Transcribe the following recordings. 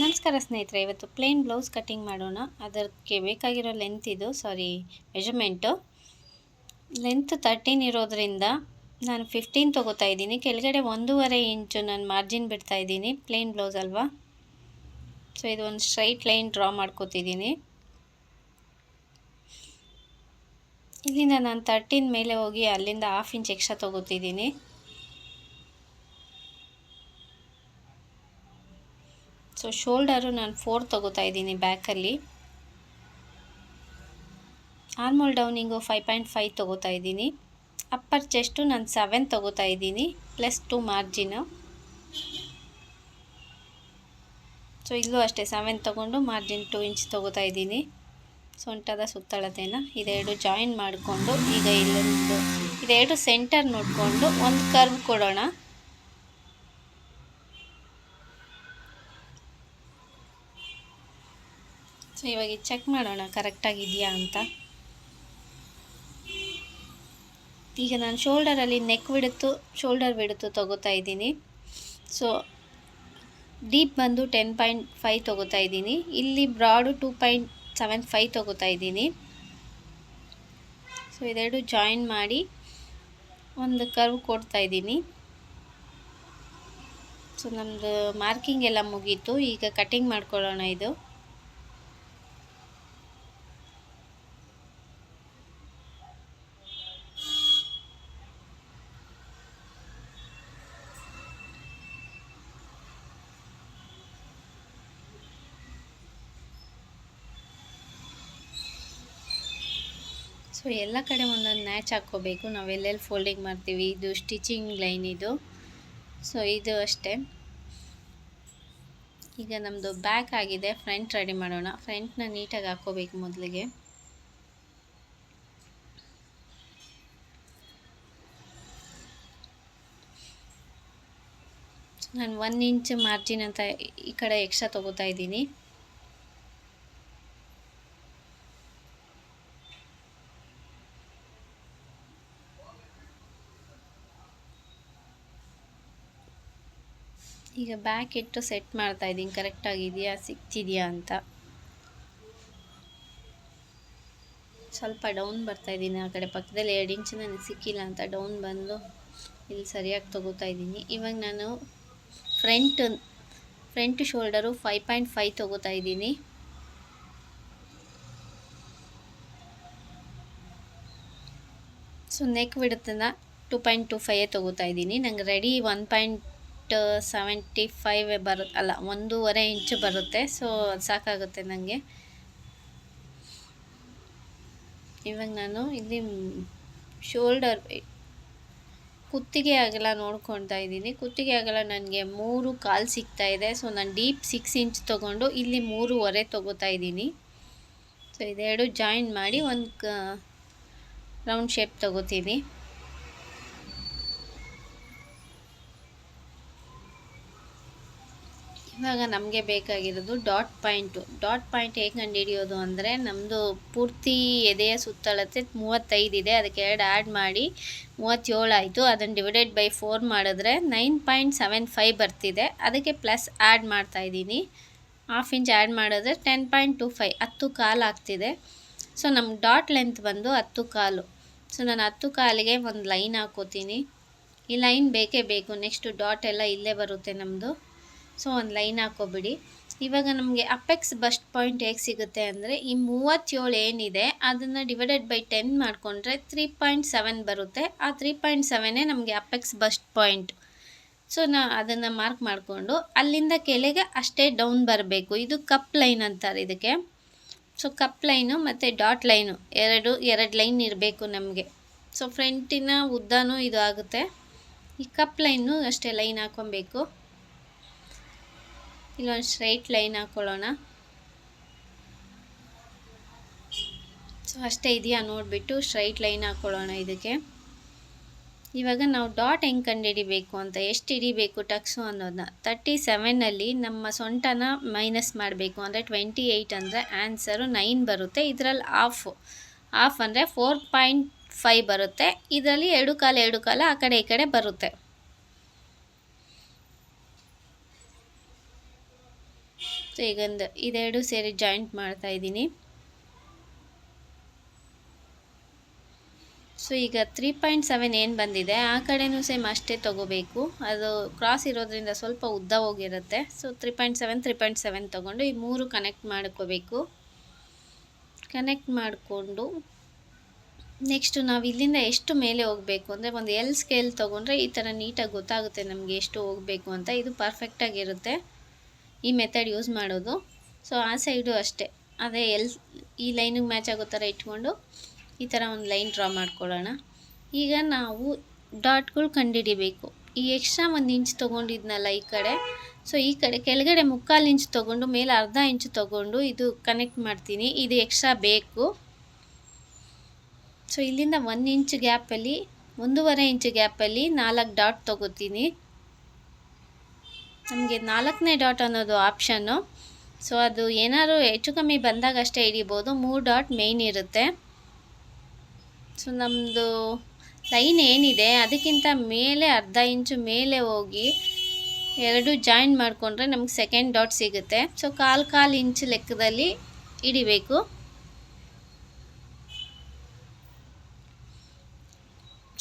ನಮಸ್ಕಾರ ಸ್ನೇಹಿತರೆ, ಇವತ್ತು ಪ್ಲೇನ್ ಬ್ಲೌಸ್ ಕಟ್ಟಿಂಗ್ ಮಾಡೋಣ. ಅದಕ್ಕೆ ಬೇಕಾಗಿರೋ ಲೆಂತ್ ಇದು ಸಾರಿ ಮೆಜರ್ಮೆಂಟು ಲೆಂತ್ ತರ್ಟೀನ್ ಇರೋದ್ರಿಂದ ನಾನು ಫಿಫ್ಟೀನ್ ತೊಗೋತಾ ಇದ್ದೀನಿ. ಕೆಳಗಡೆ ಒಂದೂವರೆ ಇಂಚು ನಾನು ಮಾರ್ಜಿನ್ ಬಿಡ್ತಾ ಇದ್ದೀನಿ ಪ್ಲೇನ್ ಬ್ಲೌಸ್ ಅಲ್ವಾ? ಸೊ ಇದು ಒಂದು ಸ್ಟ್ರೈಟ್ ಲೈನ್ ಡ್ರಾ ಮಾಡ್ಕೋತಿದ್ದೀನಿ. ಇಲ್ಲಿಂದ ನಾನು ತರ್ಟೀನ್ ಮೇಲೆ ಹೋಗಿ ಅಲ್ಲಿಂದ ಹಾಫ್ ಇಂಚ್ ಎಕ್ಸ್ಟ್ರಾ ತೊಗೋತಿದ್ದೀನಿ. ಸೊ ಶೋಲ್ಡರು ನಾನು ಫೋರ್ ತೊಗೋತಾ ಇದ್ದೀನಿ ಬ್ಯಾಕಲ್ಲಿ armhole downing five point five ತೊಗೋತಾ ಇದ್ದೀನಿ. ಅಪ್ಪರ್ ಚೆಸ್ಟು ನಾನು ಸೆವೆನ್ ತೊಗೋತಾ ಇದ್ದೀನಿ ಪ್ಲಸ್ ಟು ಮಾರ್ಜಿನು ಸೊ ಇಲ್ಲೂ ಅಷ್ಟೇ ಸೆವೆನ್ ತೊಗೊಂಡು ಮಾರ್ಜಿನ್ ಟು ಇಂಚ್ ತೊಗೋತಾ ಇದ್ದೀನಿ. ಸೊಂಟದ ಸುತ್ತಳತೆನ. ಇದೆರಡು ಜಾಯಿನ್ ಮಾಡಿಕೊಂಡು ಈಗ ಇಲ್ಲೊಂದು, ಇದೆರಡು ಸೆಂಟರ್ ನೋಡಿಕೊಂಡು ಒಂದು ಕರ್ವ್ ಕೊಡೋಣ. ಸೊ ಇವಾಗ ಚೆಕ್ ಮಾಡೋಣ ಕರೆಕ್ಟಾಗಿದೆಯಾ ಅಂತ. ಈಗ ನಾನು ಶೋಲ್ಡರಲ್ಲಿ ನೆಕ್ ಬಿಡುತ್ತು ಶೋಲ್ಡರ್ ಬಿಡುತ್ತು ತೊಗೋತಾ ಇದ್ದೀನಿ. ಸೊ ಡೀಪ್ ಬಂದು ಟೆನ್ ಪಾಯಿಂಟ್ ಫೈವ್ ತೊಗೋತಾ ಇದ್ದೀನಿ. ಇಲ್ಲಿ broad two point seven five ತೊಗೋತಾ ಇದ್ದೀನಿ. ಸೊ ಇದೆರಡು ಜಾಯಿನ್ ಮಾಡಿ ಒಂದು ಕರ್ವ್ ಕೊಡ್ತಾ ಇದ್ದೀನಿ. ಸೊ ನಮ್ಮದು ಮಾರ್ಕಿಂಗ್ ಎಲ್ಲ ಮುಗೀತು. ಈಗ ಕಟಿಂಗ್ ಮಾಡ್ಕೊಳ್ಳೋಣ ಇದು. ಸೊ ಎಲ್ಲ ಕಡೆ ಒಂದೊಂದು ಮ್ಯಾಚ್ ಹಾಕ್ಕೋಬೇಕು. ನಾವು ಎಲ್ಲೆಲ್ಲಿ ಫೋಲ್ಡಿಂಗ್ ಮಾಡ್ತೀವಿ, ಇದು ಸ್ಟಿಚಿಂಗ್ ಲೈನ್ ಇದು. ಸೊ ಇದು ಅಷ್ಟೇ. ಈಗ ನಮ್ಮದು ಬ್ಯಾಕ್ ಆಗಿದೆ. ಫ್ರಂಟ್ ರೆಡಿ ಮಾಡೋಣ. ಫ್ರಂಟ್ನ ನೀಟಾಗಿ ಹಾಕ್ಕೋಬೇಕು ಮೊದಲಿಗೆ. ನಾನು ಒನ್ ಇಂಚ್ ಮಾರ್ಜಿನ್ ಅಂತ ಈ ಕಡೆ ಎಕ್ಸ್ಟ್ರಾ ತೊಗೋತಾ ಇದ್ದೀನಿ. ಈಗ ಬ್ಯಾಕ್ ಇಟ್ಟು ಸೆಟ್ ಮಾಡ್ತಾ ಇದ್ದೀನಿ. ಕರೆಕ್ಟಾಗಿದೆಯಾ ಸಿಕ್ತಿದೆಯಾ ಅಂತ. ಸ್ವಲ್ಪ ಡೌನ್ ಬರ್ತಾ ಇದ್ದೀನಿ ಆ ಕಡೆ. ಪಕ್ಕದಲ್ಲಿ ಎರಡು ಇಂಚು ನನಗೆ ಸಿಕ್ಕಿಲ್ಲ ಅಂತ ಡೌನ್ ಬಂದು ಇಲ್ಲಿ ಸರಿಯಾಗಿ ತೊಗೋತಾ ಇದ್ದೀನಿ. ಇವಾಗ ನಾನು front front shoulder five point five ತೊಗೋತಾ ಇದ್ದೀನಿ. ಸೊ ನೆಕ್ ಬಿಡುತ್ತನ್ನ ಟು ಪಾಯಿಂಟ್ ಟು ಫೈವೇ ತೊಗೋತಾ ಇದ್ದೀನಿ. ನಂಗೆ ready one point seventy five ಬರುತ್ತೆ ಅಲ್ಲ, ಒಂದೂವರೆ ಇಂಚು ಬರುತ್ತೆ. ಸೊ ಸಾಕಾಗುತ್ತೆ ನನಗೆ ಇವಾಗ ನಾನು ಇಲ್ಲಿ ಶೋಲ್ಡರ್ ಕುತ್ತಿಗೆ ಆಗಲ್ಲ ನೋಡ್ಕೊಳ್ತಾ ಇದ್ದೀನಿ. ಕುತ್ತಿಗೆ ಆಗಲ್ಲ, ನನಗೆ ಮೂರು ಕಾಲು ಸಿಗ್ತಾ ಇದೆ. ಸೊ ನಾನು ಡೀಪ್ ಸಿಕ್ಸ್ ಇಂಚ್ ತೊಗೊಂಡು ಇಲ್ಲಿ ಮೂರುವರೆ ತೊಗೋತಾ ಇದ್ದೀನಿ. ಸೊ ಇದೆರಡು ಜಾಯಿನ್ ಮಾಡಿ ಒಂದು ರೌಂಡ್ ಶೇಪ್ ತೊಗೋತೀನಿ. ಇವಾಗ ನಮಗೆ ಬೇಕಾಗಿರೋದು ಡಾಟ್ ಪಾಯಿಂಟು. ಡಾಟ್ ಪಾಯಿಂಟ್ ಹೇಗೆ ಕಂಡುಹಿಡಿಯೋದು ಅಂದರೆ ನಮ್ಮದು ಪೂರ್ತಿ ಎದೆಯ ಸುತ್ತಳತೆ ಮೂವತ್ತೈದಿದೆ ಅದಕ್ಕೆ ಎರಡು ಆ್ಯಡ್ ಮಾಡಿ ಮೂವತ್ತೇಳು ಆಯಿತು. ಅದನ್ನು ಡಿವೈಡೆಡ್ ಬೈ ಫೋರ್ ಮಾಡಿದ್ರೆ ನೈನ್ ಪಾಯಿಂಟ್ ಸೆವೆನ್ ಫೈವ್ ಬರ್ತಿದೆ. ಅದಕ್ಕೆ ಪ್ಲಸ್ ಆ್ಯಡ್ ಮಾಡ್ತಾಯಿದ್ದೀನಿ ಹಾಫ್ ಇಂಚ್ ಆ್ಯಡ್ ಮಾಡಿದ್ರೆ ಟೆನ್ ಪಾಯಿಂಟ್ ಟು ಫೈವ್ ಹತ್ತು ಕಾಲು ಆಗ್ತಿದೆ. ಸೊ ನಮ್ಮ ಡಾಟ್ ಲೆಂತ್ ಬಂದು ಹತ್ತು ಕಾಲು. ಸೊ ನಾನು ಹತ್ತು ಕಾಲಿಗೆ ಒಂದು ಲೈನ್ ಹಾಕೋತೀನಿ. ಈ ಲೈನ್ ಬೇಕೇ ಬೇಕು. ನೆಕ್ಸ್ಟು ಡಾಟ್ ಎಲ್ಲ ಇಲ್ಲೇ ಬರುತ್ತೆ ನಮ್ಮದು ಸೊ ಒಂದು ಲೈನ್ ಹಾಕೋಬಿಡಿ. ಇವಾಗ ನಮಗೆ ಅಪೆಕ್ಸ್ ಬಸ್ಟ್ ಪಾಯಿಂಟ್ ಹೇಗೆ ಸಿಗುತ್ತೆ ಅಂದರೆ ಈ ಮೂವತ್ತೇಳು ಏನಿದೆ ಅದನ್ನು ಡಿವೈಡೆಡ್ ಬೈ ಟೆನ್ ಮಾಡಿಕೊಂಡ್ರೆ ತ್ರೀ ಪಾಯಿಂಟ್ ಸೆವೆನ್ ಬರುತ್ತೆ. ಆ ತ್ರೀ ಪಾಯಿಂಟ್ ಸೆವೆನೇ ನಮಗೆ ಅಪೆಕ್ಸ್ ಬಸ್ಟ್ ಪಾಯಿಂಟ್ ಸೊ ನಾ ಅದನ್ನು ಮಾರ್ಕ್ ಮಾಡಿಕೊಂಡು ಅಲ್ಲಿಂದ ಕೆಳಗೆ ಅಷ್ಟೇ ಡೌನ್ ಬರಬೇಕು. ಇದು ಕಪ್ ಲೈನ್ ಅಂತಾರೆ ಇದಕ್ಕೆ. ಸೊ ಕಪ್ ಲೈನು ಮತ್ತು ಡಾಟ್ ಲೈನು ಎರಡು ಎರಡು ಲೈನ್ ಇರಬೇಕು ನಮಗೆ. ಸೊ ಫ್ರಂಟಿನ ಉದ್ದನೂ ಇದು ಆಗುತ್ತೆ. ಈ ಕಪ್ ಲೈನು ಅಷ್ಟೇ ಲೈನ್ ಹಾಕೊಬೇಕು. ಇಲ್ಲೊಂದು ಸ್ಟ್ರೈಟ್ ಲೈನ್ ಹಾಕ್ಕೊಳ್ಳೋಣ ಸೊ ಅಷ್ಟೇ ಇದೆಯಾ ನೋಡಿಬಿಟ್ಟು ಸ್ಟ್ರೈಟ್ ಲೈನ್ ಹಾಕ್ಕೊಳ್ಳೋಣ ಇದಕ್ಕೆ. ಇವಾಗ ನಾವು ಡಾಟ್ ಹೆಂಗೆ ಕಂಡುಹಿಡಿಬೇಕು ಅಂತ ಎಷ್ಟು ಹಿಡಿಬೇಕು ಟಕ್ಸು ಅನ್ನೋದನ್ನ. ತರ್ಟಿ ಸೆವೆನಲ್ಲಿ ನಮ್ಮ ಸೊಂಟನ ಮೈನಸ್ ಮಾಡಬೇಕು ಅಂದರೆ ಟ್ವೆಂಟಿ ಏಯ್ಟ್ ಅಂದರೆ ಆನ್ಸರು ನೈನ್ ಬರುತ್ತೆ. ಇದರಲ್ಲಿ ಆಫ್ ಆಫ್ ಅಂದರೆ ಫೋರ್ ಪಾಯಿಂಟ್ ಫೈವ್ ಬರುತ್ತೆ. ಇದರಲ್ಲಿ ಎರಡು ಕಾಲ ಎರಡು ಕಾಲ ಆ ಕಡೆ, ಈ ಕಡೆ ಬರುತ್ತೆ. ಈಗೊಂದು ಇದೆರಡು ಸೇರಿ ಜಾಯಿಂಟ್ ಮಾಡ್ತಾ ಇದ್ದೀನಿ. ಸೊ ಈಗ ತ್ರೀ ಪಾಯಿಂಟ್ ಸೆವೆನ್ ಏನು ಬಂದಿದೆ, ಆ ಕಡೆನೂ ಸೇಮ್ ಅಷ್ಟೇ ತೊಗೋಬೇಕು. ಅದು ಕ್ರಾಸ್ ಇರೋದ್ರಿಂದ ಸ್ವಲ್ಪ ಉದ್ದ ಹೋಗಿರುತ್ತೆ. So three point seven three point seven ತೊಗೊಂಡು ಈ ಮೂರು ಕನೆಕ್ಟ್ ಮಾಡ್ಕೋಬೇಕು. ಕನೆಕ್ಟ್ ಮಾಡಿಕೊಂಡು ನೆಕ್ಸ್ಟು ನಾವು ಇಲ್ಲಿಂದ ಎಷ್ಟು ಮೇಲೆ ಹೋಗಬೇಕು ಅಂದರೆ ಒಂದು ಎಲ್ ಸ್ಕೇಲ್ ತೊಗೊಂಡ್ರೆ ಈ ಥರ ನೀಟಾಗಿ ಗೊತ್ತಾಗುತ್ತೆ ನಮಗೆ ಎಷ್ಟು ಹೋಗಬೇಕು ಅಂತ. ಇದು ಪರ್ಫೆಕ್ಟಾಗಿರುತ್ತೆ ಈ ಮೆಥಡ್ ಯೂಸ್ ಮಾಡೋದು. ಸೊ ಆ ಸೈಡು ಅಷ್ಟೇ. ಅದೇ ಎಲ್, ಈ ಲೈನಿಗೆ ಮ್ಯಾಚ್ ಆಗೋ ಥರ ಇಟ್ಕೊಂಡು ಈ ಥರ ಒಂದು ಲೈನ್ ಡ್ರಾ ಮಾಡ್ಕೊಳ್ಳೋಣ. ಈಗ ನಾವು ಡಾಟ್ಗಳು ಕಂಡುಹಿಡಿಬೇಕು. ಈ ಎಕ್ಸ್ಟ್ರಾ ಒಂದು ಇಂಚ್ ತೊಗೊಂಡಿದ್ನಲ್ಲ ಈ ಕಡೆ. ಸೊ ಈ ಕಡೆ ಕೆಳಗಡೆ ಮುಕ್ಕಾಲು ಇಂಚ್ ತೊಗೊಂಡು, ಮೇಲೆ ಅರ್ಧ ಇಂಚ್ ತೊಗೊಂಡು ಇದು ಕನೆಕ್ಟ್ ಮಾಡ್ತೀನಿ. ಇದು ಎಕ್ಸ್ಟ್ರಾ ಬೇಕು. ಸೊ ಇಲ್ಲಿಂದ ಒಂದು ಇಂಚ್ ಗ್ಯಾಪಲ್ಲಿ ಒಂದೂವರೆ ಇಂಚ್ ಗ್ಯಾಪಲ್ಲಿ ನಾಲ್ಕು ಡಾಟ್ ತೊಗೋತೀನಿ. ನಮಗೆ ನಾಲ್ಕನೇ ಡಾಟ್ ಅನ್ನೋದು ಆಪ್ಷನ್ನು ಸೊ ಅದು ಏನಾದ್ರು ಹೆಚ್ಚು ಕಮ್ಮಿ ಬಂದಾಗ ಅಷ್ಟೇ ಹಿಡಿಬೋದು. ಮೂರು ಡಾಟ್ ಮೇಯ್ನ್ ಇರುತ್ತೆ. ಸೊ ನಮ್ಮದು ಲೈನ್ ಏನಿದೆ, ಅದಕ್ಕಿಂತ ಮೇಲೆ, ಅರ್ಧ ಇಂಚು ಮೇಲೆ ಹೋಗಿ ಎರಡು ಜಾಯಿನ್ ಮಾಡಿಕೊಂಡ್ರೆ ನಮ್ಗೆ ಸೆಕೆಂಡ್ ಡಾಟ್ ಸಿಗುತ್ತೆ. ಸೊ ಕಾಲು ಕಾಲು ಇಂಚ್ ಲೆಕ್ಕದಲ್ಲಿ ಹಿಡಿಬೇಕು.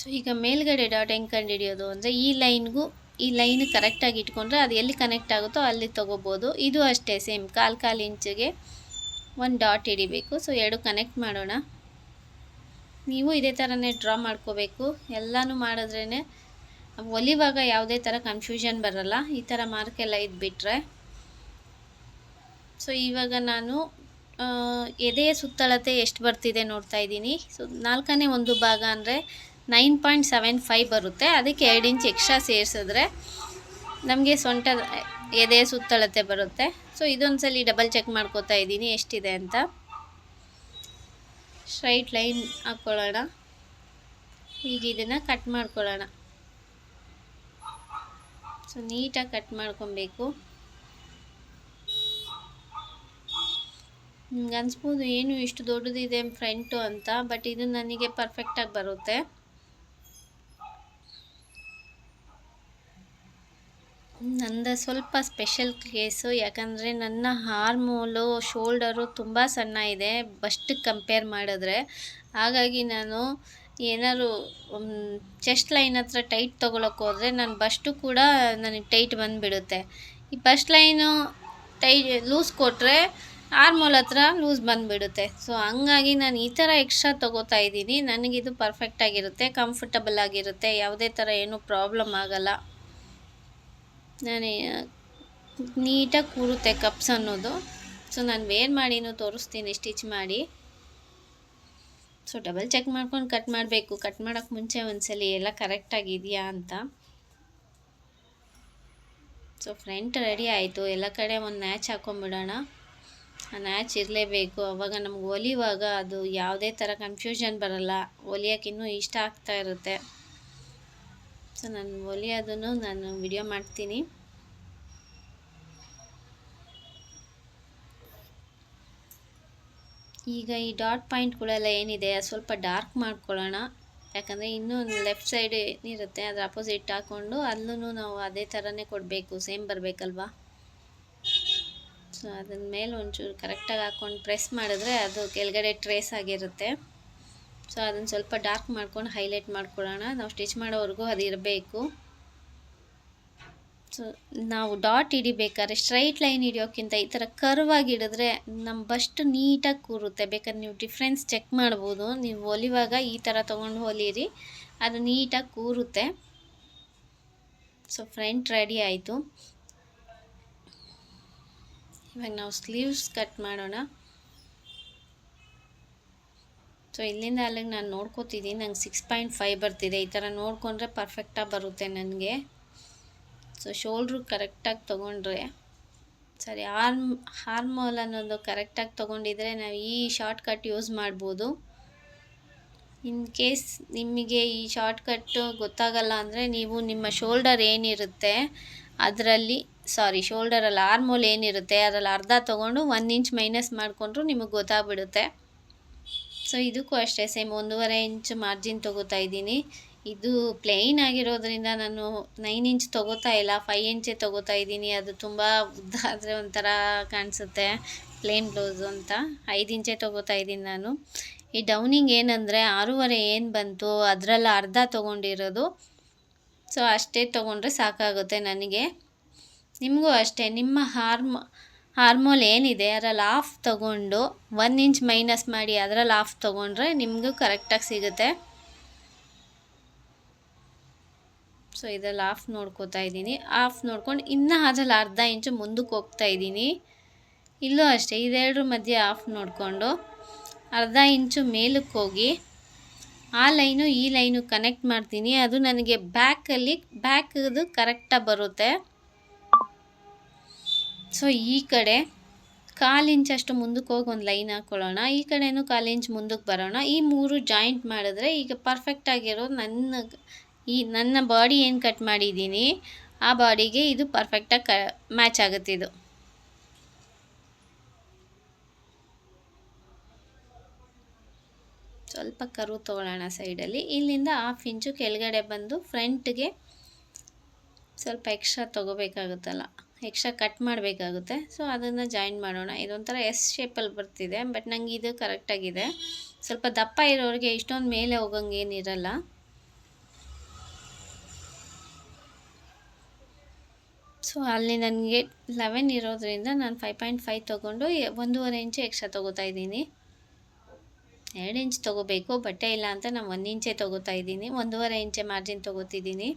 ಸೊ ಈಗ ಮೇಲ್ಗಡೆ ಡಾಟ್ ಹೆಂಗೆ ಕಂಡು ಹಿಡಿಯೋದು? ಅಂದರೆ ಈ ಲೈನ್ಗೂ ಈ ಲೈನ್ ಕರೆಕ್ಟಾಗಿ ಇಟ್ಕೊಂಡ್ರೆ ಅದು ಎಲ್ಲಿ ಕನೆಕ್ಟ್ ಆಗುತ್ತೋ ಅಲ್ಲಿ ತೊಗೋಬೋದು. ಇದು ಅಷ್ಟೇ ಸೇಮ್ ಕಾಲು ಕಾಲು ಇಂಚಿಗೆ ಒಂದು ಡಾಟ್ ಹಿಡಿಬೇಕು. ಸೊ ಎರಡು ಕನೆಕ್ಟ್ ಮಾಡೋಣ. ನೀವು ಇದೇ ಥರನೇ ಡ್ರಾ ಮಾಡ್ಕೋಬೇಕು. ಎಲ್ಲನೂ ಮಾಡಿದ್ರೇ ಒಲಿವಾಗ ಯಾವುದೇ ಥರ ಕನ್ಫ್ಯೂಷನ್ ಬರಲ್ಲ. ಈ ಥರ ಮಾರ್ಕೆಲ್ಲ ಇದ್ಬಿಟ್ರೆ. ಸೊ ಇವಾಗ ನಾನು ಎದೆಯ ಸುತ್ತಳತೆ ಎಷ್ಟು ಬರ್ತಿದೆ ನೋಡ್ತಾ ಇದ್ದೀನಿ. ಸೊ ನಾಲ್ಕನೇ ಒಂದು ಭಾಗ ಅಂದರೆ ನೈನ್ ಪಾಯಿಂಟ್ ಸೆವೆನ್ ಫೈವ್ ಬರುತ್ತೆ. ಅದಕ್ಕೆ ಎರಡು ಇಂಚ್ ಎಕ್ಸ್ಟ್ರಾ ಸೇರಿಸಿದ್ರೆ ನಮಗೆ ಸೊಂಟ ಎದೆ ಸುತ್ತಳತೆ ಬರುತ್ತೆ. ಸೊ ಇದೊಂದು ಡಬಲ್ ಚೆಕ್ ಮಾಡ್ಕೋತಾ ಇದ್ದೀನಿ ಎಷ್ಟಿದೆ ಅಂತ. ಸ್ಟ್ರೈಟ್ ಲೈನ್ ಹಾಕ್ಕೊಳ್ಳೋಣ ಈಗ ಇದನ್ನು ಕಟ್ ಮಾಡ್ಕೊಳ್ಳೋಣ. ಸೊ ನೀಟಾಗಿ ಕಟ್ ಮಾಡ್ಕೊಬೇಕು. ನಿಮ್ಗೆ ಅನಿಸ್ಬೋದು, ಏನು ಇಷ್ಟು ದೊಡ್ಡದಿದೆ ಫ್ರಂಟು ಅಂತ ಬಟ್ ಇದು ನನಗೆ ಪರ್ಫೆಕ್ಟಾಗಿ ಬರುತ್ತೆ. ನಂದು ಸ್ವಲ್ಪ ಸ್ಪೆಷಲ್ ಕೇಸು ಯಾಕಂದರೆ ನನ್ನ ಹಾರ್ಮೋಲು ಶೋಲ್ಡರು ತುಂಬ ಸಣ್ಣ ಇದೆ ಬಸ್ಟ್ ಕಂಪೇರ್ ಮಾಡಿದ್ರೆ. ಹಾಗಾಗಿ ನಾನು ಏನಾದ್ರು ಚೆಸ್ಟ್ ಲೈನ್ ಹತ್ರ ಟೈಟ್ ತೊಗೊಳಕ್ಕೆ ಹೋದರೆ ನನ್ನ ಬಸ್ಟು ಕೂಡ ನನಗೆ ಟೈಟ್ ಬಂದುಬಿಡುತ್ತೆ. ಈ ಬಸ್ಟ್ ಲೈನು ಟೈ ಲೂಸ್ ಕೊಟ್ಟರೆ ಆರ್ಮೋಲ್ ಹತ್ರ ಲೂಸ್ ಬಂದುಬಿಡುತ್ತೆ. ಸೊ ಹಂಗಾಗಿ ನಾನು ಈ ಥರ ಎಕ್ಸ್ಟ್ರಾ ತೊಗೋತಾ ಇದ್ದೀನಿ. ನನಗಿದು ಪರ್ಫೆಕ್ಟಾಗಿರುತ್ತೆ ಕಂಫರ್ಟಬಲ್ ಆಗಿರುತ್ತೆ ಯಾವುದೇ ಥರ ಏನೂ ಪ್ರಾಬ್ಲಮ್ ಆಗಲ್ಲ. ನಾನು, ನೀಟಾಗಿ ಕೂರುತ್ತೆ ಕಪ್ಸ್ ಅನ್ನೋದು. ಸೊ ನಾನು ವೇರ್ ಮಾಡಿನೂ ತೋರಿಸ್ತೀನಿ ಸ್ಟಿಚ್ ಮಾಡಿ. ಸೊ ಡಬಲ್ ಚೆಕ್ ಮಾಡ್ಕೊಂಡು ಕಟ್ ಮಾಡಬೇಕು. ಕಟ್ ಮಾಡೋಕ್ಕೆ ಮುಂಚೆ ಒಂದ್ಸಲಿ ಎಲ್ಲ ಕರೆಕ್ಟಾಗಿದೆಯಾ ಅಂತ. ಸೊ ಫ್ರಂಟ್ ರೆಡಿ ಆಯಿತು. ಎಲ್ಲ ಕಡೆ ಒಂದು ನ್ಯಾಚ್ ಹಾಕೊಂಬಿಡೋಣ. ಆ ನ್ಯಾಚ್ ಇರಲೇಬೇಕು. ಅವಾಗ ನಮ್ಗೆ ಹೊಲಿಯುವಾಗ ಅದು ಯಾವುದೇ ಥರ ಕನ್ಫ್ಯೂಷನ್ ಬರಲ್ಲ. ಹೊಲಿಯೋಕ್ಕಿನ್ನೂ ಇಷ್ಟ ಆಗ್ತಾ ಇರುತ್ತೆ. ಸೊ ನಾನು ಹೊಲಿಯೋದನ್ನು ನಾನು ವಿಡಿಯೋ ಮಾಡ್ತೀನಿ. ಈಗ ಈ ಡಾಟ್ ಪಾಯಿಂಟ್ಗಳೆಲ್ಲ ಏನಿದೆ ಸ್ವಲ್ಪ ಡಾರ್ಕ್ ಮಾಡ್ಕೊಳ್ಳೋಣ. ಯಾಕಂದರೆ ಇನ್ನೂ ಲೆಫ್ಟ್ ಸೈಡ್ ಏನಿರುತ್ತೆ, ಅದರ ಅಪೋಸಿಟ್ ಹಾಕ್ಕೊಂಡು ಅಲ್ಲೂ ನಾವು ಅದೇ ಥರನೇ ಕೊಡಬೇಕು, ಸೇಮ್ ಬರಬೇಕಲ್ವಾ? ಸೊ ಅದನ್ನ ಮೇಲೆ ಒಂಚೂರು ಕರೆಕ್ಟಾಗಿ ಹಾಕ್ಕೊಂಡು ಪ್ರೆಸ್ ಮಾಡಿದ್ರೆ ಅದು ಕೆಳಗಡೆ ಟ್ರೇಸ್ ಆಗಿರುತ್ತೆ. ಸೊ ಅದನ್ನು ಸ್ವಲ್ಪ ಡಾರ್ಕ್ ಮಾಡ್ಕೊಂಡು ಹೈಲೈಟ್ ಮಾಡ್ಕೊಳ್ಳೋಣ. ನಾವು ಸ್ಟಿಚ್ ಮಾಡೋವರೆಗೂ ಅದು ಇರಬೇಕು. ಸೊ ನಾವು ಡಾಟ್ ಹಿಡಿಬೇಕಾದ್ರೆ ಸ್ಟ್ರೈಟ್ ಲೈನ್ ಹಿಡಿಯೋಕ್ಕಿಂತ ಈ ಥರ ಕರ್ವಾಗಿ ಹಿಡಿದ್ರೆ ನಮ್ಮ ಬಸ್ಟ್ ನೀಟಾಗಿ ಕೂರುತ್ತೆ. ಬೇಕಾದ್ರೆ ನೀವು ಡಿಫ್ರೆನ್ಸ್ ಚೆಕ್ ಮಾಡ್ಬೋದು. ನೀವು ಹೊಲಿವಾಗ ಈ ಥರ ತೊಗೊಂಡು ಹೊಲಿಯಿರಿ ಅದು ನೀಟಾಗಿ ಕೂರುತ್ತೆ. ಸೊ ಫ್ರಂಟ್ ರೆಡಿ ಆಯಿತು. ಇವಾಗ ನಾವು ಸ್ಲೀವ್ಸ್ ಕಟ್ ಮಾಡೋಣ. ಸೊ ಇಲ್ಲಿಂದ ಅಲ್ಲಿಗೆ ನಾನು ನೋಡ್ಕೋತಿದ್ದೀನಿ. ನಂಗೆ ಸಿಕ್ಸ್ ಪಾಯಿಂಟ್ ಫೈವ್ ಬರ್ತಿದೆ. ಈ ಥರ ನೋಡಿಕೊಂಡ್ರೆ ಪರ್ಫೆಕ್ಟಾಗಿ ಬರುತ್ತೆ ನನಗೆ. ಸೊ ಶೋಲ್ಡ್ರು ಕರೆಕ್ಟಾಗಿ ತೊಗೊಂಡ್ರೆ, ಸರಿ ಆರ್ಮ್ ಹಾರ್ಮೋಲ್ ಅನ್ನೋದು ಕರೆಕ್ಟಾಗಿ ತೊಗೊಂಡಿದ್ರೆ ನಾವು ಈ ಶಾರ್ಟ್ ಕಟ್ ಯೂಸ್ ಮಾಡ್ಬೋದು. ಇನ್ ಕೇಸ್ ನಿಮಗೆ ಈ ಶಾರ್ಟ್ ಕಟ್ಟು ಗೊತ್ತಾಗಲ್ಲ ಅಂದರೆ ನೀವು ನಿಮ್ಮ ಶೋಲ್ಡರ್ ಏನಿರುತ್ತೆ, ಅದರಲ್ಲಿ ಸಾರಿ ಶೋಲ್ಡರಲ್ಲಿ ಆರ್ಮೋಲ್ ಏನಿರುತ್ತೆ, ಅದರಲ್ಲಿ ಅರ್ಧ ತೊಗೊಂಡು ಒಂದು ಇಂಚ್ ಮೈನಸ್ ಮಾಡಿಕೊಂಡ್ರು ನಿಮಗೆ ಗೊತ್ತಾಗ್ಬಿಡುತ್ತೆ. ಸೊ ಇದಕ್ಕೂ ಅಷ್ಟೇ ಸೇಮ್ ಒಂದೂವರೆ ಇಂಚ್ ಮಾರ್ಜಿನ್ ತೊಗೋತಾ ಇದ್ದೀನಿ. ಇದು ಪ್ಲೇನ್ ಆಗಿರೋದ್ರಿಂದ ನಾನು ನೈನ್ ಇಂಚ್ ತೊಗೋತಾ ಇಲ್ಲ. ಫೈವ್ ಇಂಚೇ ತೊಗೋತಾ ಇದ್ದೀನಿ. ಅದು ತುಂಬ ಉದ್ದ ಆದರೆ ಒಂಥರ ಕಾಣಿಸುತ್ತೆ. ಪ್ಲೇನ್ ಬ್ಲೌಸು ಅಂತ. ಐದು ಇಂಚೇ ತೊಗೋತಾ ಇದ್ದೀನಿ ನಾನು. ಈ ಡೌನಿಂಗ್ ಏನಂದರೆ ಆರೂವರೆ ಏನು ಬಂತು, ಅದರಲ್ಲಿ ಅರ್ಧ ತೊಗೊಂಡಿರೋದು. ಸೊ ಅಷ್ಟೇ ತೊಗೊಂಡ್ರೆ ಸಾಕಾಗುತ್ತೆ ನನಗೆ. ನಿಮಗೂ ಅಷ್ಟೇ. ನಿಮ್ಮ ಹಾರ್ಮೋ ಹಾರ್ಮೋಲ್ ಏನಿದೆ, ಅದರಲ್ಲಿ ಆಫ್ ತಗೊಂಡು ಒನ್ ಇಂಚ್ ಮೈನಸ್ ಮಾಡಿ ಅದರಲ್ಲಿ ಆಫ್ ತೊಗೊಂಡ್ರೆ ನಿಮಗೂ ಕರೆಕ್ಟಾಗಿ ಸಿಗುತ್ತೆ. ಸೊ ಇದರಲ್ಲಿ ಆಫ್ ನೋಡ್ಕೋತಾ ಇದ್ದೀನಿ. ಆಫ್ ನೋಡ್ಕೊಂಡು ಇನ್ನೂ ಅದ್ರಲ್ಲಿ ಅರ್ಧ ಇಂಚು ಮುಂದಕ್ಕೆ ಹೋಗ್ತಾ ಇದ್ದೀನಿ. ಇಲ್ಲೂ ಅಷ್ಟೇ, ಇದೆರಡರ ಮಧ್ಯೆ ಆಫ್ ನೋಡಿಕೊಂಡು ಅರ್ಧ ಇಂಚು ಮೇಲಕ್ಕೆ ಹೋಗಿ ಆ ಲೈನು ಈ ಲೈನು ಕನೆಕ್ಟ್ ಮಾಡ್ತೀನಿ. ಅದು ನನಗೆ ಬ್ಯಾಕಲ್ಲಿ ಬ್ಯಾಕದು ಕರೆಕ್ಟಾಗಿ ಬರುತ್ತೆ. ಸೊ ಈ ಕಡೆ ಕಾಲು ಅಷ್ಟು ಮುಂದಕ್ಕೆ ಹೋಗಿ ಒಂದು ಲೈನ್ ಹಾಕ್ಕೊಳ್ಳೋಣ ಈ ಕಡೆನೂ ಕಾಲು ಇಂಚ್ ಮುಂದಕ್ಕೆ ಬರೋಣ. ಈ ಮೂರು ಜಾಯಿಂಟ್ ಮಾಡಿದ್ರೆ ಈಗ ಪರ್ಫೆಕ್ಟ್ ಆಗಿರೋ ನನ್ನ ಈ ನನ್ನ ಬಾಡಿ ಏನು ಕಟ್ ಮಾಡಿದ್ದೀನಿ, ಆ ಬಾಡಿಗೆ ಇದು ಪರ್ಫೆಕ್ಟಾಗಿ ಕ ಮ್ಯಾಚ್ ಆಗುತ್ತೆ ಸ್ವಲ್ಪ ಕರು ತೊಗೊಳ್ಳೋಣ ಸೈಡಲ್ಲಿ ಇಲ್ಲಿಂದ ಹಾಫ್ ಇಂಚು ಕೆಳಗಡೆ ಬಂದು ಫ್ರಂಟ್ಗೆ ಸ್ವಲ್ಪ ಎಕ್ಸ್ಟ್ರಾ ತೊಗೋಬೇಕಾಗುತ್ತಲ್ಲ. ಎಕ್ಸ್ಟ್ರಾ ಕಟ್ ಮಾಡಬೇಕಾಗುತ್ತೆ. ಸೊ ಅದನ್ನು ಜಾಯಿನ್ ಮಾಡೋಣ. ಇದೊಂಥರ ಎಸ್ ಶೇಪಲ್ಲಿ ಬರ್ತಿದೆ ಬಟ್ ನಂಗೆ ಇದು ಕರೆಕ್ಟಾಗಿದೆ ಸ್ವಲ್ಪ ದಪ್ಪ ಇರೋರಿಗೆ ಇಷ್ಟೊಂದು ಮೇಲೆ ಹೋಗಂಗೆ ಏನಿರಲ್ಲ ಸೊ ಅಲ್ಲಿ ನನಗೆ ಲೆವೆನ್ ಇರೋದ್ರಿಂದ ನಾನು ಫೈವ್ ಪಾಯಿಂಟ್ ಫೈವ್ ತೊಗೊಂಡು ಒಂದೂವರೆ ಇಂಚು ಎಕ್ಸ್ಟ್ರಾ ತೊಗೋತಾ ಇದ್ದೀನಿ. ಎರಡು ಇಂಚ್ ತೊಗೋಬೇಕು, ಬಟ್ಟೆ ಇಲ್ಲ ಅಂತ ನಾನು ಒಂದು ಇಂಚೆ ತೊಗೋತಾ ಇದ್ದೀನಿ. ಒಂದೂವರೆ ಇಂಚೆ ಮಾರ್ಜಿನ್ ತೊಗೋತಿದ್ದೀನಿ.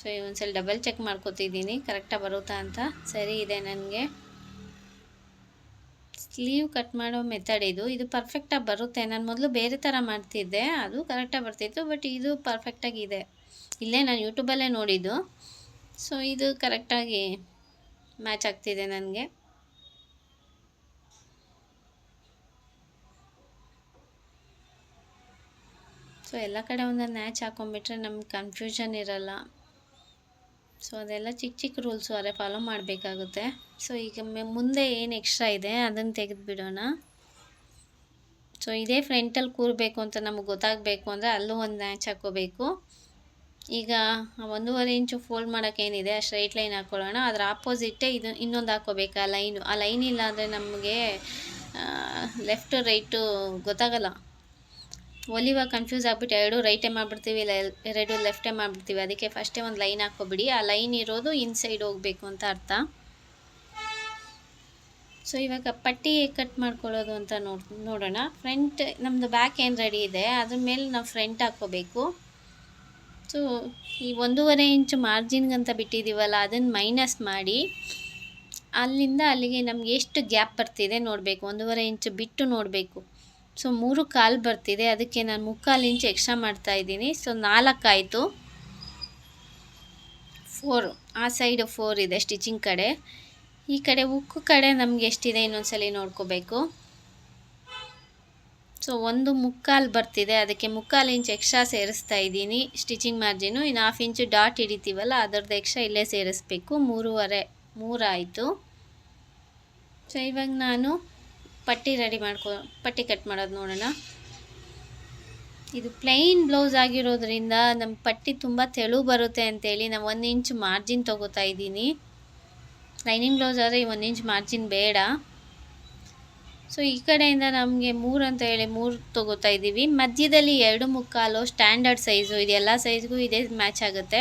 ಸೊ ಈ ಒಂದ್ಸಲ ಡಬಲ್ ಚೆಕ್ ಮಾಡ್ಕೋತಿದ್ದೀನಿ. ಕರೆಕ್ಟಾಗಿ ಬರುತ್ತಾ ಅಂತ? ಸರಿ, ಇದೆ ನನಗೆ. ಸ್ಲೀವ್ ಕಟ್ ಮಾಡೋ ಮೆಥಡ್ ಇದು. ಇದು ಪರ್ಫೆಕ್ಟಾಗಿ ಬರುತ್ತೆ. ನಾನು ಮೊದಲು ಬೇರೆ ಥರ ಮಾಡ್ತಿದ್ದೆ. ಅದು ಕರೆಕ್ಟಾಗಿ ಬರ್ತಿತ್ತು ಬಟ್ ಇದು ಪರ್ಫೆಕ್ಟಾಗಿ ಇದೆ. ಇಲ್ಲೇ ನಾನು ಯೂಟ್ಯೂಬಲ್ಲೇ ನೋಡಿದ್ದು. ಸೊ ಇದು ಕರೆಕ್ಟಾಗಿ ಮ್ಯಾಚ್ ಆಗ್ತಿದೆ ನನಗೆ. ಸೊ ಎಲ್ಲ ಕಡೆ ಒಂದು ನ್ಯಾಚ್ ಹಾಕೊಂಡ್ಬಿಟ್ರೆ ನಮ್ಗೆ ಕನ್ಫ್ಯೂಷನ್ ಇರಲ್ಲ. ಸೊ ಅದೆಲ್ಲ ಚಿಕ್ಕ ಚಿಕ್ಕ ರೂಲ್ಸು ಅದೇ ಫಾಲೋ ಮಾಡಬೇಕಾಗುತ್ತೆ. ಸೊ ಈಗ ಮುಂದೆ ಏನು ಎಕ್ಸ್ಟ್ರಾ ಇದೆ ಅದನ್ನು ತೆಗೆದುಬಿಡೋಣ ಸೊ ಇದೇ ಫ್ರಂಟಲ್ಲಿ ಕೂರಬೇಕು ಅಂತ ನಮಗೆ ಗೊತ್ತಾಗಬೇಕು ಅಂದರೆ ಅಲ್ಲೂ ಒಂದು ಮ್ಯಾಚ್ ಹಾಕ್ಕೋಬೇಕು. ಈಗ ಒಂದೂವರೆ ಇಂಚು ಫೋಲ್ಡ್ ಮಾಡೋಕ್ಕೇನಿದೆ ಆ ಸ್ಟ್ರೈಟ್ ಲೈನ್ ಹಾಕ್ಕೊಳ್ಳೋಣ ಅದರ ಆಪೋಸಿಟ್ಟೇ ಇದು ಇನ್ನೊಂದು ಹಾಕ್ಕೋಬೇಕು, ಆ ಲೈನು ಆ ಲೈನ್ ಇಲ್ಲ ಅಂದರೆ ನಮಗೆ ಲೆಫ್ಟ್ ರೈಟು ಗೊತ್ತಾಗಲ್ಲ. ಒಲಿವಾಗ ಕನ್ಫ್ಯೂಸ್ ಆಗಿಬಿಟ್ಟು ಎರಡು ರೈಟೇ ಮಾಡಿಬಿಡ್ತೀವಿ ಇಲ್ಲ ಎರಡು ಲೆಫ್ಟೇ ಮಾಡಿಬಿಡ್ತೀವಿ. ಅದಕ್ಕೆ ಫಸ್ಟೇ ಒಂದು ಲೈನ್ ಹಾಕ್ಕೊಬಿಡಿ. ಆ ಲೈನ್ ಇರೋದು ಇನ್ಸೈಡ್ ಹೋಗಬೇಕು ಅಂತ ಅರ್ಥ. ಸೊ ಇವಾಗ ಪಟ್ಟಿ ಕಟ್ ಮಾಡ್ಕೊಳ್ಳೋದು ಅಂತ ನೋಡ್, ನೋಡೋಣ. ಫ್ರಂಟ್ ನಮ್ಮದು ಬ್ಯಾಕ್ ಏನು ರೆಡಿ ಇದೆ, ಅದ್ರ ಮೇಲೆ ನಾವು ಫ್ರಂಟ್ ಹಾಕ್ಕೋಬೇಕು. ಸೊ ಈ ಒಂದೂವರೆ ಇಂಚು ಮಾರ್ಜಿನ್ಗಂತ ಬಿಟ್ಟಿದ್ದೀವಲ್ಲ ಅದನ್ನು ಮೈನಸ್ ಮಾಡಿ, ಅಲ್ಲಿಂದ ಅಲ್ಲಿಗೆ ನಮ್ಗೆ ಎಷ್ಟು ಗ್ಯಾಪ್ ಬರ್ತಿದೆ ನೋಡಬೇಕು. ಒಂದೂವರೆ ಇಂಚು ಬಿಟ್ಟು ನೋಡಬೇಕು. ಸೊ ಮೂರು ಕಾಲು ಬರ್ತಿದೆ. ಅದಕ್ಕೆ ನಾನು ಮುಕ್ಕಾಲು ಇಂಚ್ ಎಕ್ಸ್ಟ್ರಾ ಮಾಡ್ತಾ ಇದ್ದೀನಿ. ಸೊ ನಾಲ್ಕಾಯಿತು. ಫೋರ್ ಆ ಸೈಡ್ ಫೋರ್ ಇದೆ ಸ್ಟಿಚಿಂಗ್ ಕಡೆ. ಈ ಕಡೆ ಉಕ್ಕು ಕಡೆ ನಮಗೆ ಎಷ್ಟಿದೆ ಇನ್ನೊಂದ್ಸಲಿ ನೋಡ್ಕೋಬೇಕು. ಸೊ ಒಂದು ಮುಕ್ಕಾಲು ಬರ್ತಿದೆ. ಅದಕ್ಕೆ ಮುಕ್ಕಾಲು ಇಂಚ್ ಎಕ್ಸ್ಟ್ರಾ ಸೇರಿಸ್ತಾ ಇದ್ದೀನಿ ಸ್ಟಿಚಿಂಗ್ ಮಾರ್ಜಿನು ಇನ್ನು ಹಾಫ್ ಇಂಚು ಡಾಟ್ ಹಿಡಿತೀವಲ್ಲ ಅದರದ್ದು ಎಕ್ಸ್ಟ್ರಾ ಇಲ್ಲೇ ಸೇರಿಸ್ಬೇಕು. ಮೂರುವರೆ, ಮೂರಾಯಿತು. ಸೊ ಇವಾಗ ನಾನು ಪಟ್ಟಿ ರೆಡಿ ಮಾಡ್ಕೊ, ಪಟ್ಟಿ ಕಟ್ ಮಾಡೋದು ನೋಡೋಣ. ಇದು ಪ್ಲೈನ್ ಬ್ಲೌಸ್ ಆಗಿರೋದ್ರಿಂದ ನಮ್ಮ ಪಟ್ಟಿ ತುಂಬ ತೆಳು ಬರುತ್ತೆ ಅಂತೇಳಿ ನಾವು ಒಂದು ಇಂಚ್ ಮಾರ್ಜಿನ್ ತೊಗೋತಾ ಇದ್ದೀನಿ. ಲೈನಿಂಗ್ ಬ್ಲೌಸ್ ಆದರೆ ಒಂದು ಇಂಚ್ ಮಾರ್ಜಿನ್ ಬೇಡ. ಸೊ ಈ ಕಡೆಯಿಂದ ನಮಗೆ ಮೂರು ಅಂತ ಹೇಳಿ ಮೂರು ತೊಗೋತಾ ಇದ್ದೀವಿ. ಮಧ್ಯದಲ್ಲಿ ಎರಡು ಮುಕ್ಕಾಲು ಸ್ಟ್ಯಾಂಡರ್ಡ್ ಸೈಜು ಇದು. ಎಲ್ಲ ಸೈಜ್ಗೂ ಇದೇ ಮ್ಯಾಚ್ ಆಗುತ್ತೆ.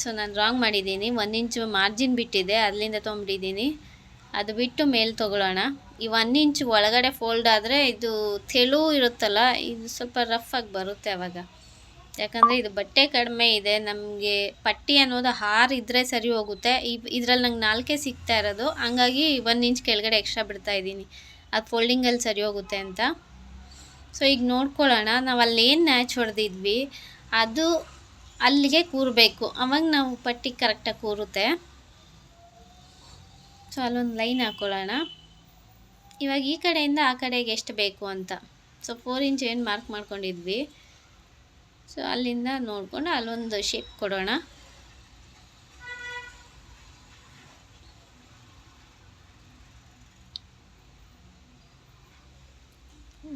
ಸೊ ನಾನು ರಾಂಗ್ ಮಾಡಿದ್ದೀನಿ. ಒಂದು ಇಂಚು ಮಾರ್ಜಿನ್ ಬಿಟ್ಟಿದೆ. ಅಲ್ಲಿಂದ ತೊಗೊಂಬಿಟ್ಟಿದ್ದೀನಿ ಅದು ಬಿಟ್ಟು ಮೇಲೆ ತೊಗೊಳ್ಳೋಣ. ಈ ಒನ್ ಇಂಚ್ ಒಳಗಡೆ ಫೋಲ್ಡ್ ಆದರೆ ಇದು ತೆಳು ಇರುತ್ತಲ್ಲ, ಇದು ಸ್ವಲ್ಪ ರಫ್ ಆಗಿ ಬರುತ್ತೆ ಅವಾಗ. ಯಾಕಂದರೆ ಇದು ಬಟ್ಟೆ ಕಡಿಮೆ ಇದೆ, ನಮಗೆ ಪಟ್ಟಿ ಅನ್ನೋದು ಹಾರ್ ಇದ್ದರೆ ಸರಿ ಹೋಗುತ್ತೆ. ಈ ಇದರಲ್ಲಿ ನಂಗೆ ನಾಲ್ಕೇ ಸಿಗ್ತಾ ಇರೋದು, ಹಂಗಾಗಿ ಒಂದು ಇಂಚ್ ಕೆಳಗಡೆ ಎಕ್ಸ್ಟ್ರಾ ಬಿಡ್ತಾ ಇದ್ದೀನಿ. ಅದು ಫೋಲ್ಡಿಂಗಲ್ಲಿ ಸರಿ ಹೋಗುತ್ತೆ ಅಂತ. ಸೊ ಈಗ ನೋಡ್ಕೊಳ್ಳೋಣ, ನಾವು ಅಲ್ಲಿ ಏನು ನ್ಯಾಚ್ ಹೊಡೆದಿದ್ವಿ, ಅದು ಅಲ್ಲಿಗೆ ಕೂರಬೇಕು. ಅವಾಗ ನಾವು ಪಟ್ಟಿ ಕರೆಕ್ಟಾಗಿ ಕೂರುತ್ತೆ. ಸೊ ಅಲ್ಲೊಂದು ಲೈನ್ ಹಾಕ್ಕೊಳ್ಳೋಣ ಇವಾಗ ಈ ಕಡೆಯಿಂದ ಆ ಕಡೆಗೆ ಎಷ್ಟು ಬೇಕು ಅಂತ. ಸೊ ಫೋರ್ ಇಂಚ್ ಏನು ಮಾರ್ಕ್ ಮಾಡ್ಕೊಂಡಿದ್ವಿ. ಸೊ ಅಲ್ಲಿಂದ ನೋಡಿಕೊಂಡು ಅಲ್ಲೊಂದು ಶೇಪ್ ಕೊಡೋಣ.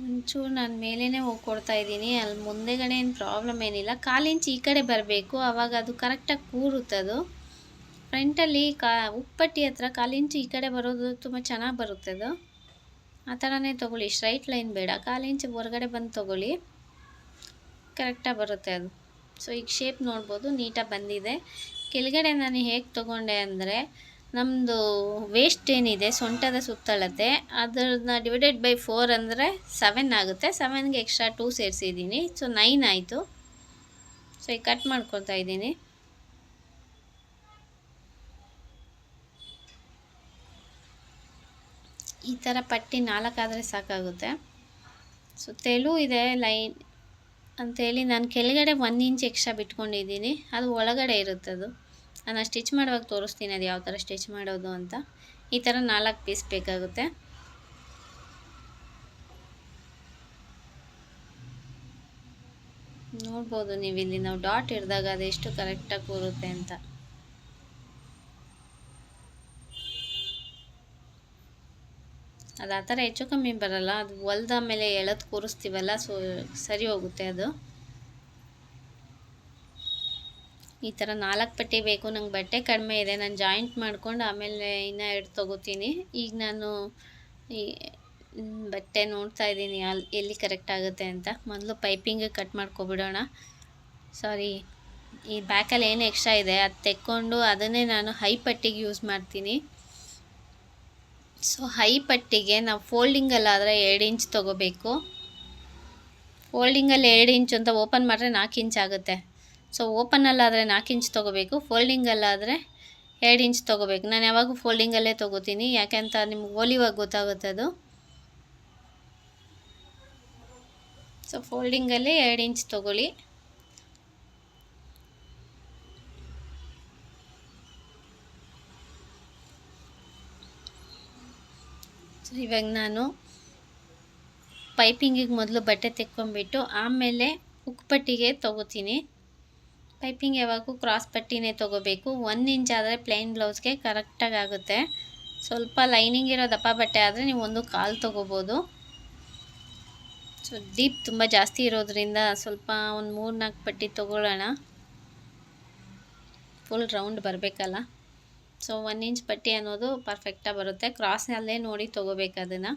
ಒಂಚೂರು ನಾನು ಮೇಲೇ ಹೋಗಿ ಕೊಡ್ತಾ ಇದ್ದೀನಿ. ಅಲ್ಲಿ ಮುಂದೆಗಡೆ ಏನು ಪ್ರಾಬ್ಲಮ್ ಏನಿಲ್ಲ. ಕಾಲಿಂಚು ಈ ಕಡೆ ಬರಬೇಕು. ಆವಾಗ ಅದು ಕರೆಕ್ಟಾಗಿ ಕೂರುತ್ತದು. ಫ್ರಂಟಲ್ಲಿ ಕಾ, ಉಪ್ಪಟ್ಟಿ ಹತ್ರ ಕಾಲಿಂಚು ಈ ಕಡೆ ಬರೋದು ತುಂಬ ಚೆನ್ನಾಗಿ ಬರುತ್ತೆ ಅದು. ಆ ಥರನೇ ತೊಗೊಳ್ಳಿ, ಸ್ಟ್ರೈಟ್ ಲೈನ್ ಬೇಡ. ಕಾಲಿಂಚು ಹೊರಗಡೆ ಬಂದು ತೊಗೊಳ್ಳಿ ಕರೆಕ್ಟಾಗಿ ಬರುತ್ತೆ ಅದು. ಸೊ, ಈಗ ಶೇಪ್ ನೋಡ್ಬೋದು, ನೀಟಾಗಿ ಬಂದಿದೆ. ಕೆಳಗಡೆ ನಾನು ಹೇಗೆ ತೊಗೊಂಡೆ ಅಂದರೆ ನಮ್ಮದು ವೇಸ್ಟ್ ಏನಿದೆ, ಸೊಂಟದ ಸುತ್ತಳತೆ ಅದನ್ನ ಡಿವೈಡೆಡ್ ಬೈ ಫೋರ್ ಅಂದರೆ ಸೆವೆನ್ ಆಗುತ್ತೆ. ಸೆವೆನ್ಗೆ ಎಕ್ಸ್ಟ್ರಾ ಟೂ ಸೇರಿಸಿದ್ದೀನಿ. ಸೊ ನೈನ್ ಆಯಿತು. ಸೊ ಈಗ ಕಟ್ ಮಾಡ್ಕೊಳ್ತಾ ಇದ್ದೀನಿ. ಈ ಥರ ಪಟ್ಟಿ ನಾಲ್ಕಾದರೆ ಸಾಕಾಗುತ್ತೆ. ಸೊ ತೆಳು ಇದೆ ಲೈನ್. ಅಂಥೇಳಿ ನಾನು ಕೆಳಗಡೆ ಒಂದು ಇಂಚ್ ಎಕ್ಸ್ಟ್ರಾ ಬಿಟ್ಕೊಂಡಿದ್ದೀನಿ. ಅದು ಒಳಗಡೆ ಇರುತ್ತೆ ಅದು. ನಾನು ಸ್ಟಿಚ್ ಮಾಡುವಾಗ ತೋರಿಸ್ತೀನಿ ಅದು ಯಾವ ಥರ ಸ್ಟಿಚ್ ಮಾಡೋದು ಅಂತ. ಈ ಥರ ನಾಲ್ಕು ಪೀಸ್ ಬೇಕಾಗುತ್ತೆ. ನೋಡ್ಬೋದು ನೀವು ಇಲ್ಲಿ ನಾವು ಡಾಟ್ ಹಿಡ್ದಾಗ ಅದೆಷ್ಟು ಕರೆಕ್ಟಾಗಿ ಕೂರುತ್ತೆ ಅಂತ. ಅದು ಆ ಥರ ಹೆಚ್ಚು ಕಮ್ಮಿ ಬರಲ್ಲ. ಅದು ಹೊಲ್ದ ಮೇಲೆ ಎಳೆದು ಕೂರಿಸ್ತೀವಲ್ಲ, ಸೊ ಸರಿ ಹೋಗುತ್ತೆ ಅದು. ಈ ಥರ ನಾಲ್ಕು ಪಟ್ಟಿ ಬೇಕು, ನಂಗೆ ಬಟ್ಟೆ ಕಡಿಮೆ ಇದೆ. ನಾನು ಜಾಯಿಂಟ್ ಮಾಡ್ಕೊಂಡು ಆಮೇಲೆ ಇನ್ನೂ ಎರಡು ತೊಗೋತೀನಿ. ಈಗ ನಾನು ಈ ಬಟ್ಟೆ ನೋಡ್ತಾ ಇದ್ದೀನಿ. ಅಲ್ಲಿ ಎಲ್ಲಿ ಕರೆಕ್ಟ್ ಆಗುತ್ತೆ ಅಂತ. ಮೊದಲು ಪೈಪಿಂಗ್ ಕಟ್ ಮಾಡ್ಕೊಬಿಡೋಣ. ಸಾರಿ, ಈ ಬ್ಯಾಕಲ್ಲಿ ಏನು ಎಕ್ಸ್ಟ್ರಾ ಇದೆ, ಅದು ತೆಕ್ಕೊಂಡು ಅದನ್ನೇ ನಾನು ಹೈ ಪಟ್ಟಿಗೆ ಯೂಸ್ ಮಾಡ್ತೀನಿ. ಸೊ ಹೈ ಪಟ್ಟಿಗೆ ನಾವು ಫೋಲ್ಡಿಂಗಲ್ಲಾದರೆ ಎರಡು ಇಂಚ್ ತೊಗೋಬೇಕು. ಫೋಲ್ಡಿಂಗಲ್ಲಿ ಎರಡು ಇಂಚ್ ಅಂತ ಓಪನ್ ಮಾಡಿದ್ರೆ ನಾಲ್ಕು ಇಂಚ್ ಆಗುತ್ತೆ. ಸೊ ಓಪನಲ್ಲಾದರೆ ನಾಲ್ಕು ಇಂಚ್ ತೊಗೋಬೇಕು. ಫೋಲ್ಡಿಂಗಲ್ಲಾದರೆ ಎರಡು ಇಂಚ್ ತೊಗೋಬೇಕು. ನಾನು ಯಾವಾಗೂ ಫೋಲ್ಡಿಂಗಲ್ಲೇ ತೊಗೋತೀನಿ. ಯಾಕೆಂತ ನಿಮ್ಗೆ ಓಲಿವಾಗ ಗೊತ್ತಾಗುತ್ತೆ ಅದು. ಸೊ ಫೋಲ್ಡಿಂಗಲ್ಲಿ ಎರಡು ಇಂಚ್ ತೊಗೊಳ್ಳಿ. ಇವಾಗ ನಾನು ಪೈಪಿಂಗಿಗೆ ಮೊದಲು ಬಟ್ಟೆ ತೆಕ್ಕೊಂಬಿಟ್ಟು ಆಮೇಲೆ ಉಕ್ಪಟ್ಟಿಗೆ ತೊಗೋತೀನಿ. ಪೈಪಿಂಗ್ ಯಾವಾಗೂ ಕ್ರಾಸ್ ಪಟ್ಟಿನೇ ತೊಗೋಬೇಕು. ಒಂದು ಇಂಚ್ ಆದರೆ ಪ್ಲೈನ್ ಬ್ಲೌಸ್ಗೆ ಕರೆಕ್ಟಾಗಿ ಆಗುತ್ತೆ. ಸ್ವಲ್ಪ ಲೈನಿಂಗ್ ಇರೋ ದಪ್ಪ ಬಟ್ಟೆ ಆದರೆ ನೀವು ಒಂದು ಕಾಲು ತೊಗೋಬೋದು. ಸೊ, ಡೀಪ್ ತುಂಬ ಜಾಸ್ತಿ ಇರೋದ್ರಿಂದ ಸ್ವಲ್ಪ ಒಂದು ಮೂರು ನಾಲ್ಕು ಪಟ್ಟಿ ತೊಗೊಳ್ಳೋಣ. ಫುಲ್ ರೌಂಡ್ ಬರಬೇಕಲ್ಲ? ಸೊ ಒನ್ ಇಂಚ್ ಪಟ್ಟಿ ಅನ್ನೋದು ಪರ್ಫೆಕ್ಟಾಗಿ ಬರುತ್ತೆ. ಕ್ರಾಸ್ನಲ್ಲೇ ನೋಡಿ ತೊಗೋಬೇಕು ಅದನ್ನು.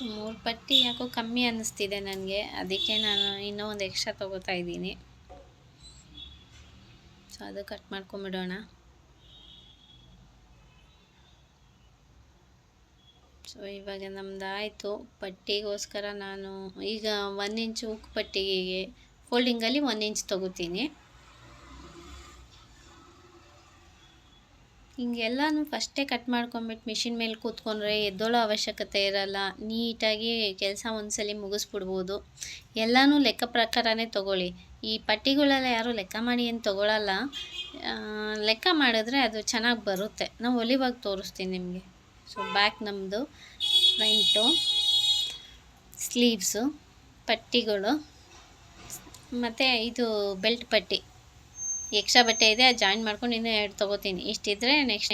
ಸೊ ಮೂರು ಪಟ್ಟಿ ಯಾಕೋ ಕಮ್ಮಿ ಅನ್ನಿಸ್ತಿದೆ ನನಗೆ. ಅದಕ್ಕೆ ನಾನು ಇನ್ನೂ ಒಂದು ಎಕ್ಸ್ಟ್ರಾ ತೊಗೋತಾ ಇದ್ದೀನಿ. ಸೊ ಅದು ಕಟ್ ಮಾಡ್ಕೊಂಬಿಡೋಣ. ಸೊ ಇವಾಗ ನಮ್ದು ಆಯಿತು. ಪಟ್ಟಿಗೋಸ್ಕರ ನಾನು ಈಗ ಒನ್ ಇಂಚು ಉಕ್ಕು ಪಟ್ಟಿಗೆ ಫೋಲ್ಡಿಂಗಲ್ಲಿ ಒನ್ ಇಂಚ್ ತೊಗೋತೀನಿ. ಹಿಂಗೆಲ್ಲನೂ ಫಸ್ಟೇ ಕಟ್ ಮಾಡ್ಕೊಂಬಿಟ್ಟು ಮಿಷಿನ್ ಮೇಲೆ ಕೂತ್ಕೊಂಡ್ರೆ ಎದ್ದೋಳೋ ಅವಶ್ಯಕತೆ ಇರಲ್ಲ. ನೀಟಾಗಿ ಕೆಲಸ ಒಂದ್ಸಲಿ ಮುಗಿಸ್ಬಿಡ್ಬೋದು. ಎಲ್ಲನೂ ಲೆಕ್ಕ ಪ್ರಕಾರನೇ ತೊಗೊಳ್ಳಿ. ಈ ಪಟ್ಟಿಗಳೆಲ್ಲ ಯಾರೂ ಲೆಕ್ಕ ಮಾಡಿ ಏನು ತೊಗೊಳಲ್ಲ. ಲೆಕ್ಕ ಮಾಡಿದ್ರೆ ಅದು ಚೆನ್ನಾಗಿ ಬರುತ್ತೆ. ನಾವು ಒಲಿವಾಗ ತೋರಿಸ್ತೀನಿ ನಿಮಗೆ. ಸೊ ಬ್ಯಾಕ್ ನಮ್ಮದು ಫ್ರಂಟು ಸ್ಲೀವ್ಸು ಪಟ್ಟಿಗಳು, ಮತ್ತು ಇದು ಬೆಲ್ಟ್ ಪಟ್ಟಿ. ಎಕ್ಸ್ಟ್ರಾ ಬಟ್ಟೆ ಇದೆ ಅದು ಜಾಯಿನ್ ಮಾಡ್ಕೊಂಡು ಇನ್ನೂ ಎರಡು ತೊಗೋತೀನಿ. ಇಷ್ಟಿದ್ರೆ ನೆಕ್ಸ್ಟ್